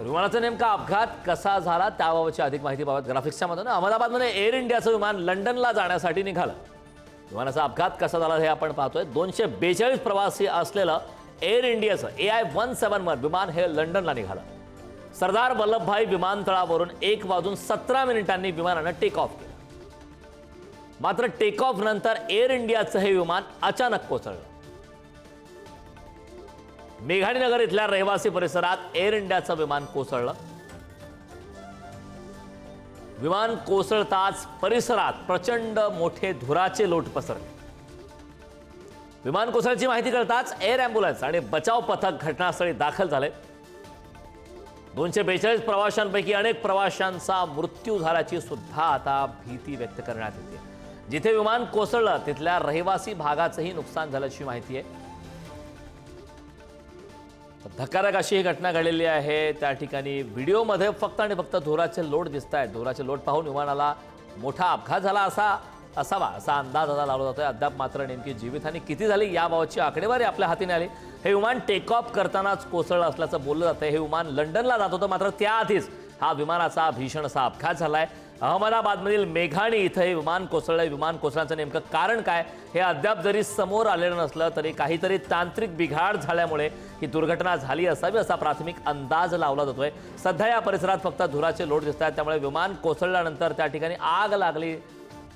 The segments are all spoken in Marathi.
तर विमानाचा नेमका अपघात कसा झाला त्याबाबतची अधिक माहिती बाबत ग्राफिक्सच्या मधून अहमदाबादमध्ये एअर इंडियाचं विमान लंडनला जाण्यासाठी निघालं. विमानाचा अपघात कसा झाला हे आपण पाहतोय. दोनशे बेचाळीस प्रवासी असलेलं एअर इंडियाचं A I one seven one विमान हे लंडनला निघालं. सरदार वल्लभभाई विमानतळावरून एक वाजून सतरा मिनिटांनी विमानानं टेक ऑफ केलं. मात्र टेक ऑफ नंतर एअर इंडियाचं हे विमान अचानक कोसळलं. मेघाणीनगर इथल्या रहिवासी परिसरात एअर इंडियाचं विमान कोसळलं. विमान कोसळताच परिसरात प्रचंड मोठे धुराचे लोट पसरले. विमान कोसळची माहिती कळताच एअर अँब्युलन्स आणि बचाव पथक घटनास्थळी दाखल झाले. दोनशे बेचाळीस प्रवाशांपैकी अनेक प्रवाशांचा मृत्यू झाल्याची सुद्धा आता भीती व्यक्त करण्यात येते. जिथे विमान कोसळलं तिथल्या रहिवासी भागाचंही नुकसान झाल्याची माहिती आहे. धक्कारक अशी ही घटना घडलेली आहे. त्या ठिकाणी व्हिडिओमध्ये फक्त आणि फक्त धुराचे लोट दिसत आहेत धुराचे लोट पाहून विमानाला मोठा अपघात झाला असा असावा असा अंदाज आता लावला जातोय. अद्याप मात्र नेमकी जीवितहानी किती झाली याबाबतची आकडेवारी आपल्या हाती आली. हे विमान टेक ऑफ करतानाच कोसळलं असल्याचं बोललं जातं हे विमान लंडनला जात होतं मात्र त्याआधीच हा विमानाचा भीषण असा अपघात झालाय. अहमदाबादमधील मेघाणी इथं हे विमान कोसळलं विमान कोसळण्याचं नेमकं कारण काय? हे अद्याप जरी समोर आलेलं नसलं तरी काहीतरी तांत्रिक बिघाड झाल्यामुळे ही दुर्घटना झाली असावी असा प्राथमिक अंदाज लावला जातोय. सध्या या परिसरात फक्त धुराचे लोट दिसत आहेत. त्यामुळे विमान कोसळल्यानंतर त्या ठिकाणी आग लागली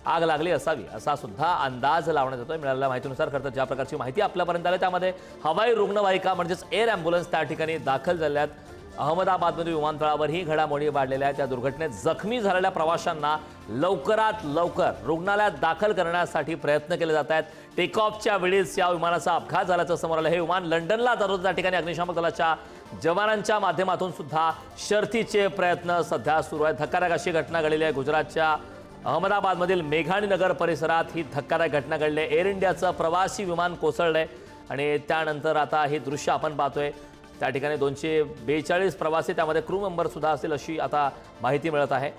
आग लागली असावी असा सुद्धा अंदाज लावण्यात येतोय. मिळालेल्या माहितीनुसार खरं तर ज्या प्रकारची माहिती आपल्यापर्यंत आली त्यामध्ये हवाई रुग्णवाहिका म्हणजेच एअर अँब्युलन्स त्या ठिकाणी दाखल झाल्या आहेत अहमदाबादमध्ये विमानतळावर ही घडामोडी वाढलेल्या त्या दुर्घटनेत जखमी झालेल्या प्रवाशांना लवकरात लवकर रुग्णालयात दाखल करण्यासाठी प्रयत्न केले जात आहेत. टेक ऑफच्या वेळीच या विमानाचा अपघात झाल्याचं समोर आलं. हे विमान लंडनला जात होतं. त्या ठिकाणी अग्निशामक दलाच्या जवानांच्या माध्यमातून सुद्धा शर्थीचे प्रयत्न सध्या सुरू आहेत. धक्कादायक अशी घटना घडलेली आहे. गुजरातच्या अहमदाबादमधील मेघाणी नगर परिसरात ही धक्कादायक घटना घडली आहे. एअर इंडियाचं प्रवासी विमान कोसळलंय आणि त्यानंतर आता हे दृश्य आपण पाहतोय. त्या ठिकाणी दोनशे बेचाळीस प्रवासी त्यामध्ये क्रू मेंबरसुद्धा असतील अशी आता माहिती मिळत आहे.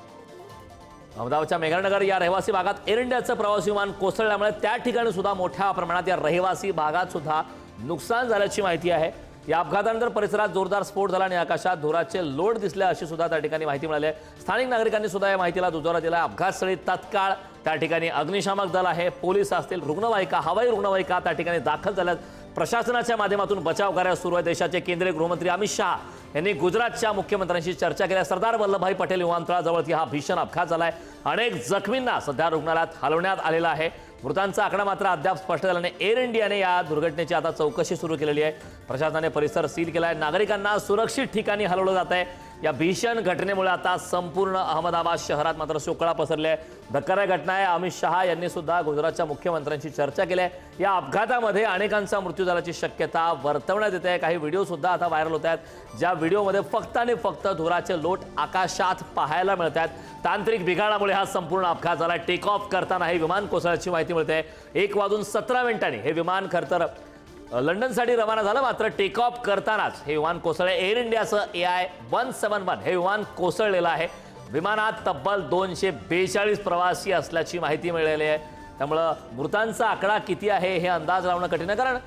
अहमदाबादच्या मेघानगर या रहिवासी भागात एअर इंडियाचं प्रवासी विमान कोसळल्यामुळे त्या ठिकाणी सुद्धा मोठ्या प्रमाणात या रहिवासी भागात सुद्धा नुकसान झाल्याची माहिती आहे. या अपघातानंतर परिसरात जोरदार स्फोट झाला आणि आकाशात धुराचे लोड दिसले अशी सुद्धा त्या ठिकाणी माहिती मिळाली आहे. स्थानिक नागरिकांनी सुद्धा या माहितीला दुजोरा दिला अपघातस्थळी तत्काळ त्या ठिकाणी अग्निशामक दल आहे. पोलीस असतील रुग्णवाहिका हवाई रुग्णवाहिका त्या ठिकाणी दाखल झाल्यात. प्रशासनाच्या माध्यमातून बचाव कार्य सुरू आहे. देशाचे केंद्रीय गृहमंत्री अमित शहा यांनी गुजरातच्या मुख्यमंत्र्यांशी चर्चा केल्या सरदार वल्लभभाई पटेल विमानतळाजवळती हा भीषण अपघात झालाय. अनेक जखमींना सध्या रुग्णालयात हलवण्यात आलेला आहे. मृतांचा आकडा मात्र अद्याप स्पष्ट झाल्याने एअर इंडियाने या दुर्घटनेची आता चौकशी सुरू केलेली आहे. प्रशासनाने परिसर सील केला आहे नागरिकांना सुरक्षित ठिकाणी हलवलं जात आहे या भीषण घटनेमुळे आता संपूर्ण अहमदाबाद शहरात मात्र शोकळा पसरले आहे. धक्कादायक घटना आहे. अमित शहा यांनी सुद्धा गुजरातच्या मुख्यमंत्र्यांशी चर्चा केली आहे. या अपघातामध्ये अनेकांचा मृत्यू झाल्याची शक्यता वर्तवण्यात येते. आहे काही व्हिडिओ सुद्धा आता व्हायरल होत आहेत. ज्या व्हिडिओमध्ये फक्त आणि फक्त धुराचे लोट आकाशात पाहायला मिळत आहेत. तांत्रिक बिघाडामुळे हा संपूर्ण अपघात झाला. टेक ऑफ करताना हे विमान कोसळ्याची माहिती मिळते. एक वाजून सतरा मिनिटांनी हे विमान खरतर लंडनसाठी रवाना झालं मात्र टेक ऑफ करतानाच. हे विमान कोसळले. एअर इंडियाचं A I one seven one हे विमान कोसळलेलं आहे. विमानात तब्बल दोनशे बेचाळीस प्रवासी असल्याची माहिती मिळालेली आहे. त्यामुळं मृतांचा आकडा किती आहे हे अंदाज लावणं कठीण आहे. कारण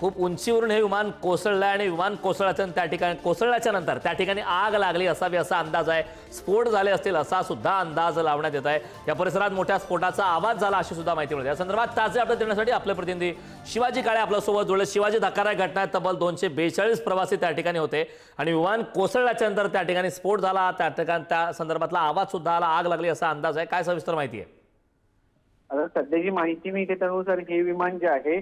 खूप उंचीवरून हे विमान कोसळलं आहे आणि विमान कोसळल्याच्या त्या ठिकाणी कोसळल्याच्या नंतर त्या ठिकाणी आग लागली असावी असा अंदाज आहे. स्फोट झाले असतील असा सुद्धा अंदाज लावण्यात येत आहे. या परिसरात मोठ्या स्फोटाचा आवाज झाला अशी सुद्धा माहिती मिळते. या संदर्भात ताजे अपडेट देण्यासाठी आपले प्रतिनिधी शिवाजी काळे आपल्यासोबत जोडले शिवाजी धक्कादायक घटना तब्बल दोनशे बेचाळीस प्रवासी त्या ठिकाणी होते आणि विमान कोसळल्याच्या नंतर त्या ठिकाणी स्फोट झाला. त्या ठिकाणी त्या संदर्भातला आवाज सुद्धा आला. आग लागली असा अंदाज आहे. काय सविस्तर माहिती आहे? आता सध्याची माहिती मिळते त्यानुसार हो हे विमान जे आहे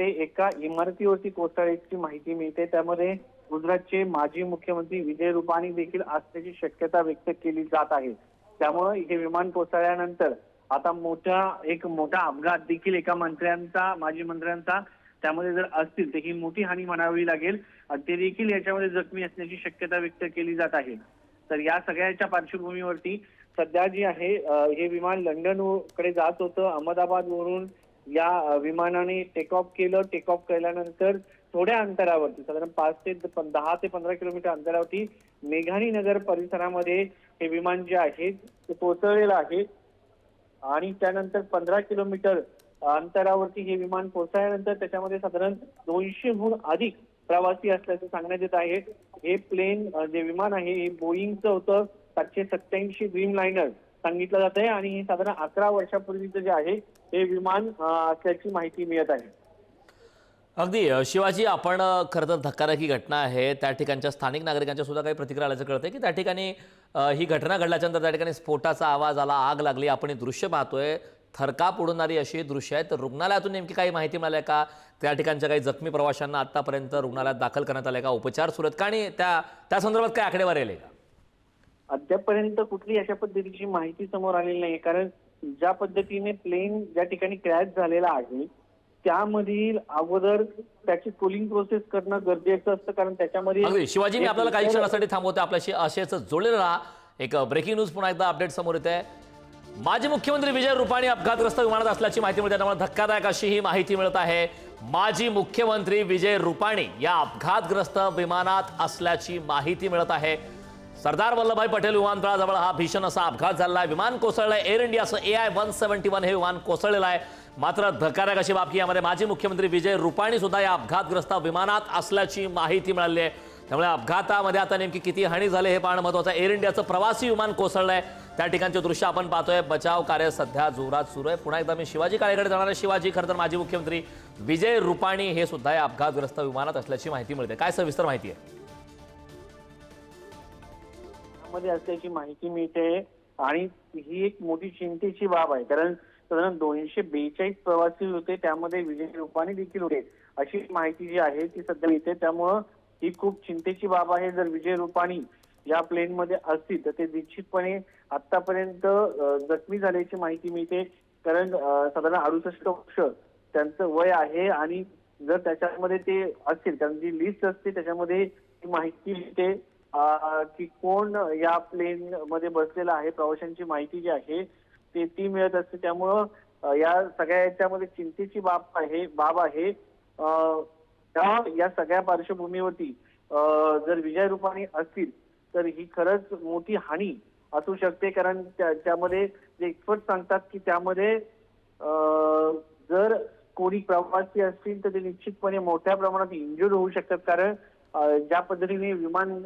ते एका इमारतीवरती कोसळल्याची माहिती मिळते. त्यामध्ये गुजरातचे माजी मुख्यमंत्री विजय रुपाणी देखील असल्याची शक्यता व्यक्त केली जात आहे. त्यामुळे हे विमान कोसळल्यानंतर आता मोठा एक मोठा अपघात देखील एका मंत्र्यांचा माजी मंत्र्यांचा त्यामध्ये जर असतील तर ही मोठी हानी म्हणावी लागेल. आणि ते देखील याच्यामध्ये जखमी असण्याची शक्यता व्यक्त केली जात आहे. तर या सगळ्याच्या पार्श्वभूमीवरती सध्या जी आहे हे विमान लंडनकडे जात होतं. अहमदाबाद वरून या विमानाने टेक ऑफ केलं. टेक ऑफ केल्यानंतर थोड्या अंतरावरती साधारण पाच ते द- दहा ते पंधरा किलोमीटर अंतरावरती मेघाणी नगर परिसरामध्ये हे विमान जे आहे ते पोहोचलेलं आहे. आणि त्यानंतर पंधरा किलोमीटर अंतरावरती हे विमान पोहोचल्यानंतर त्याच्यामध्ये साधारण दोनशेहून अधिक प्रवासी असल्याचं सांगण्यात येत आहे. हे प्लेन जे विमान आहे हे बोईंगचं होतं सातशे सत्याऐंशी ड्रीम लायनर सांगितलं जात आहे आणि हे साधारण अकरा वर्षापूर्वीचं जे आहे हे विमान असल्याची माहिती मिळत आहे. अगदी शिवाजी आपण खरं तर धक्कादायकी घटना आहे. त्या ठिकाणच्या स्थानिक नागरिकांच्या सुद्धा काही प्रतिक्रिया आल्याचं कळतंय की त्या ठिकाणी ही घटना घडल्याच्यानंतर त्या ठिकाणी स्फोटाचा आवाज आला आग लागली. आपण हे दृश्य पाहतोय. थरकाप उडणारी अशी दृश्य आहेत तर रुग्णालयातून नेमकी काही माहिती मिळाली का? त्या ठिकाणच्या काही जखमी प्रवाशांना आतापर्यंत रुग्णालयात दाखल करण्यात आले का? उपचार सुरू आहेत का? आणि त्या त्या संदर्भात काय आकडेवारी आले का? अद्यापपर्यंत कुठली अशा पद्धतीची माहिती समोर आलेली नाही कारण ज्या पद्धतीने प्लेन ज्या ठिकाणी क्रॅश झालेला आहे त्यामधील अगोदर त्याची कुलिंग प्रोसेस करणं गरजेचं असतं कारण त्याच्यामध्ये शिवाजी मी आपल्याला काही क्षणासाठी थांबवते आपल्याशी असेच जोडलेलं राहा. एक ब्रेकिंग न्यूज पुन्हा एकदा अपडेट समोर येते माजी मुख्यमंत्री विजय रुपाणी अपघातग्रस्त विमानात असल्याची माहिती मिळते. त्यामुळे धक्कादायक अशी ही माहिती मिळत आहे. माजी मुख्यमंत्री विजय रुपाणी या अपघातग्रस्त विमानात असल्याची माहिती मिळत आहे. सरदार वल्लभभाई पटेल विमानतळाजवळ हा भीषण असा अपघात झाला आहे. विमान कोसळलंय. एअर इंडियाचं A I one seventy one हे विमान कोसळलेलं आहे. मात्र धक्कादायक अशी बाब की यामध्ये माजी मुख्यमंत्री विजय रुपाणी सुद्धा या अपघातग्रस्त विमानात असल्याची माहिती मिळाली आहे. त्यामुळे अपघातामध्ये आता नेमकी किती हानी झाली हे पाहणं महत्वाचं आहे. एअर इंडियाचं प्रवासी विमान कोसळलं आहे त्या ठिकाणचे दृश्य आपण पाहतोय. बचाव कार्य सध्या जोरात सुरू आहे. पुन्हा एकदा मी शिवाजी काळेकडे जाणार आहे. शिवाजी खरं तर माजी मुख्यमंत्री विजय रुपाणी हे सुद्धा या अपघातग्रस्त विमानात असल्याची माहिती मिळते. काय सविस्तर माहिती आहे? मध्ये असल्याची माहिती मिळते आणि ही एक मोठी चिंतेची बाब आहे. कारण साधारण दोनशे बेचाळीस प्रवासी होते त्यामध्ये विजय रुपाणी देखील होते. अशी माहिती जी आहे ती सध्या मिळते. त्यामुळं ही खूप चिंतेची बाब आहे. जर विजय रुपाणी या प्लेनमध्ये असतील तर ते निश्चितपणे आतापर्यंत जखमी झाल्याची माहिती मिळते. कारण साधारण अडुसष्ट वर्ष त्यांचं वय आहे आणि जर त्याच्यामध्ये ते असतील कारण जी लिस्ट असते त्याच्यामध्ये ही माहिती मिळते. की कोण या प्लेन मध्ये बसलेला आहे प्रवाशांची माहिती जी आहे ते ती मिळत असते. त्यामुळं या सगळ्या याच्यामध्ये चिंतेची बाब आहे बाब आहे. त्या- या सगळ्या पार्श्वभूमीवरती जर विजय रुपाणी असतील तर ही खरंच मोठी हानी असू शकते. कारण त्यामध्ये जे एक्सपर्ट सांगतात की त्यामध्ये जर कोणी प्रवासी असतील तर ते निश्चितपणे मोठ्या प्रमाणात इंजुर्ड होऊ शकतात. कारण ज्या पद्धतीने विमान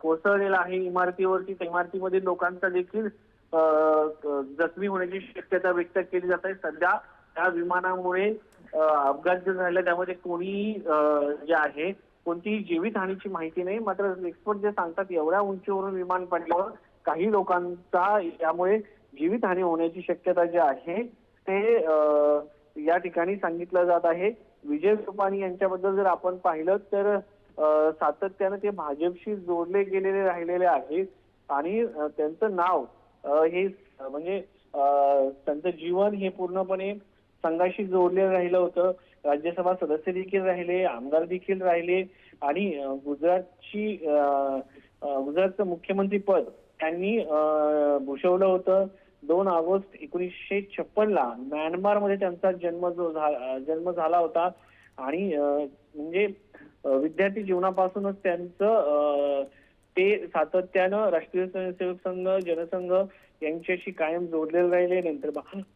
कोसळलेलं आहे इमारतीवरती त्या इमारतीमधील लोकांचा देखील जखमी होण्याची शक्यता व्यक्त केली जात आहे. सध्या त्या विमानामुळे अपघात जो झाला त्यामध्ये कोणीही जे आहे कोणतीही जीवितहानीची माहिती नाही. मात्र एक्सपर्ट जे सांगतात एवढ्या उंचीवरून विमान पडल्यावर काही लोकांचा यामुळे जीवितहानी होण्याची शक्यता जी आहे ते या ठिकाणी सांगितलं जात आहे. विजय रुपाणी यांच्याबद्दल जर आपण पाहिलं तर सातत्यानं ते भाजपशी जोडले गेलेले राहिलेले आहेत. आणि त्यांचं नाव हे म्हणजे त्यांचं जीवन हे पूर्णपणे संघाशी जोडलेलं राहिलं होतं. राज्यसभा सदस्य देखील राहिले आमदार देखील राहिले. आणि गुजरातची गुजरातचं मुख्यमंत्री पद त्यांनी भूषवलं होतं. दोन ऑगस्ट एकोणीसशे छप्पन ला म्यानमारमध्ये त्यांचा जन्म जो झा- जन्म झाला होता. आणि म्हणजे विद्यार्थी जीवनापासूनच त्यांचं अं, ते सातत्यानं राष्ट्रीय स्वयंसेवक संघ जनसंघ यांच्याशी कायम जोडलेले राहिले. नंतर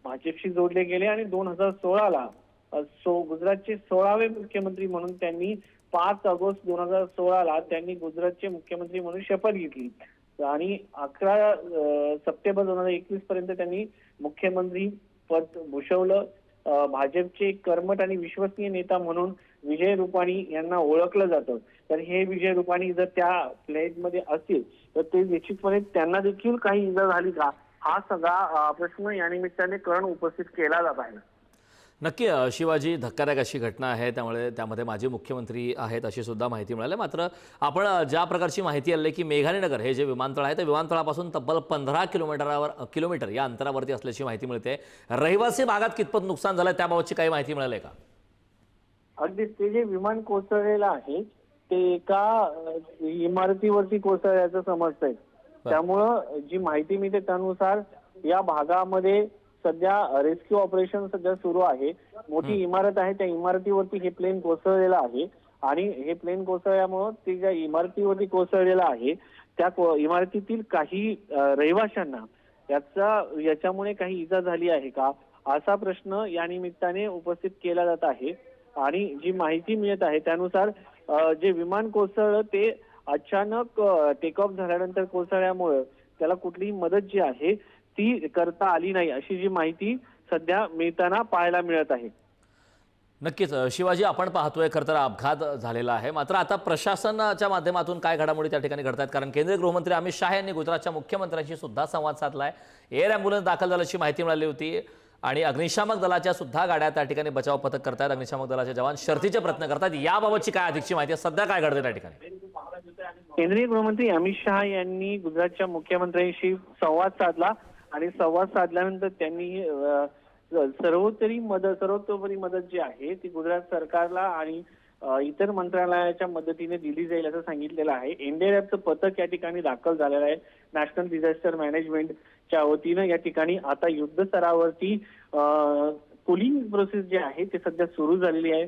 भाजपशी जोडले गेले आणि दोन हजार सोळाला सो गुजरातचे सोळावे मुख्यमंत्री म्हणून त्यांनी पाच ऑगस्ट दोन हजार सोळाला त्यांनी गुजरातचे मुख्यमंत्री म्हणून शपथ घेतली. आणि अकरा सप्टेंबर दोन हजार एकवीस पर्यंत त्यांनी मुख्यमंत्री पद भूषवलं. भाजपचे कर्मट आणि विश्वसनीय नेता म्हणून विजय रुपाणी यांना ओळखलं जातं. तर हे विजय रुपाणी जर त्या फ्लॅटमध्ये मध्ये असतील तर ते निश्चितपणे त्यांना देखील काही इजा झाली का? हा सगळा प्रश्न या निमित्ताने करण उपस्थित केला जात आहे. नक्की शिवाजी धक्कादायक अशी घटना आहे त्यामुळे त्यामध्ये माजी मुख्यमंत्री आहेत अशी सुद्धा माहिती मिळाली. मात्र आपण ज्या प्रकारची माहिती आली की मेघालीनगर हे जे विमानतळ आहे ते विमानतळापासून तब्बल पंधरा किलोमीटरावर किलोमीटर या अंतरावरती असल्याची माहिती मिळते. रहिवासी भागात कितपत नुकसान झालं त्याबाबतची काही माहिती मिळाली का? अगदी ते जे विमान कोसळलेलं आहे ते एका इमारतीवरती कोसळल्याचं समजतंय. त्यामुळं जी माहिती मिळते त्यानुसार या भागामध्ये सध्या रेस्क्यू ऑपरेशन सध्या सुरू आहे. मोठी इमारत आहे. त्या इमारतीवरती हे प्लेन कोसळलेलं आहे. आणि हे प्लेन कोसळल्यामुळं ते ज्या इमारतीवरती कोसळलेलं आहे त्या इमारतीतील काही रहिवाशांना याचा याच्यामुळे काही इजा झाली आहे का? असा प्रश्न या निमित्ताने उपस्थित केला जात आहे. आणि जी माहिती मिळत आहे त्यानुसार जे विमान कोसळलं ते अचानक टेक ऑफ झाल्यानंतर कोसळल्यामुळं त्याला कुठलीही मदत जी आहे ती करता आली नाही अशी जी माहिती सध्या मिळताना पाहायला मिळत आहे. नक्कीच शिवाजी आपण पाहतोय खरं तर अपघात झालेला आहे. मात्र आता प्रशासनाच्या माध्यमातून काय घडामोडी त्या ठिकाणी घडतात कारण केंद्रीय गृहमंत्री अमित शहा यांनी गुजरातच्या मुख्यमंत्र्यांशी सुद्धा संवाद साधलाय. एअर अँब्युलन्स दाखल झाल्याची माहिती मिळाली होती आणि अग्निशामक दलाच्या सुद्धा गाड्या त्या ठिकाणी बचाव पथक करतायत. अग्निशामक दलाचे जवान शर्थीचे प्रयत्न करतात याबाबतची काय अधिकची माहिती आहे? सध्या काय घडते त्या ठिकाणी? केंद्रीय गृहमंत्री अमित शहा यांनी गुजरातच्या मुख्यमंत्र्यांशी संवाद साधला. आणि संवाद साधल्यानंतर त्यांनी सर्वोत्तरी मदत सर्वतोपरी मदत जी आहे ती गुजरात सरकारला आणि इतर मंत्रालयाच्या मदतीने दिली जाईल असं सांगितलेलं आहे. एनडीआरएफचं पथक या ठिकाणी दाखल झालेलं आहे. नॅशनल डिझास्टर मॅनेजमेंटच्या वतीनं या ठिकाणी आता युद्ध स्तरावरती कुलिंग प्रोसेस जी आहे ते सध्या सुरू झालेली आहे.